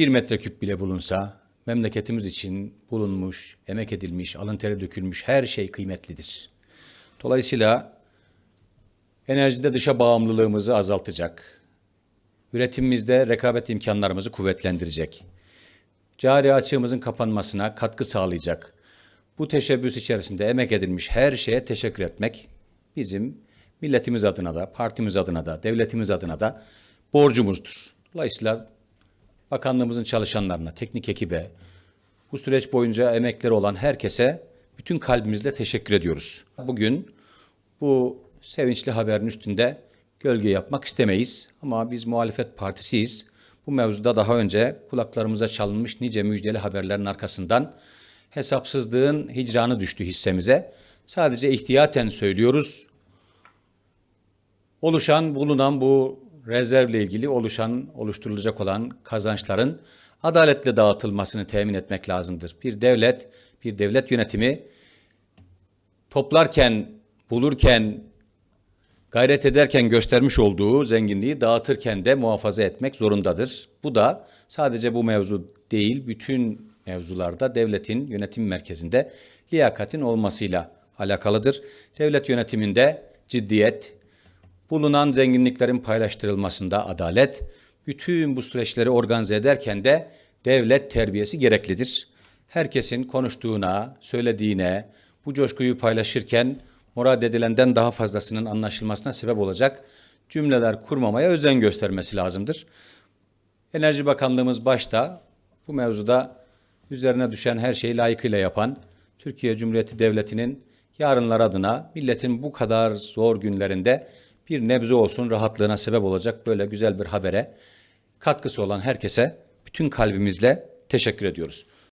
bir metreküp bile bulunsa memleketimiz için bulunmuş, emek edilmiş, alın teri dökülmüş her şey kıymetlidir. Dolayısıyla enerjide dışa bağımlılığımızı azaltacak, üretimimizde rekabet imkanlarımızı kuvvetlendirecek, cari açığımızın kapanmasına katkı sağlayacak. Bu teşebbüs içerisinde emek edilmiş her şeye teşekkür etmek bizim milletimiz adına da, partimiz adına da, devletimiz adına da borcumuzdur. Dolayısıyla bakanlığımızın çalışanlarına, teknik ekibe, bu süreç boyunca emekleri olan herkese bütün kalbimizle teşekkür ediyoruz. Bugün bu sevinçli haberin üstünde gölge yapmak istemeyiz ama biz muhalefet partisiyiz. Bu mevzuda daha önce kulaklarımıza çalınmış nice müjdeli haberlerin arkasından hesapsızlığın hicranı düştü hissemize. Sadece ihtiyaten söylüyoruz. Oluşan, bulunan bu rezervle ilgili oluşan, oluşturulacak olan kazançların adaletle dağıtılmasını temin etmek lazımdır. Bir devlet, bir devlet yönetimi toplarken, bulurken, gayret ederken göstermiş olduğu zenginliği dağıtırken de muhafaza etmek zorundadır. Bu da sadece bu mevzu değil, bütün mevzularda devletin yönetim merkezinde liyakatin olmasıyla alakalıdır. Devlet yönetiminde ciddiyet, bulunan zenginliklerin paylaştırılmasında adalet, bütün bu süreçleri organize ederken de devlet terbiyesi gereklidir. Herkesin konuştuğuna, söylediğine, bu coşkuyu paylaşırken murad edilenden daha fazlasının anlaşılmasına sebep olacak cümleler kurmamaya özen göstermesi lazımdır. Enerji Bakanlığımız başta bu mevzuda üzerine düşen her şeyi layıkıyla yapan Türkiye Cumhuriyeti Devleti'nin yarınlar adına milletin bu kadar zor günlerinde bir nebze olsun rahatlığına sebep olacak böyle güzel bir habere katkısı olan herkese bütün kalbimizle teşekkür ediyoruz.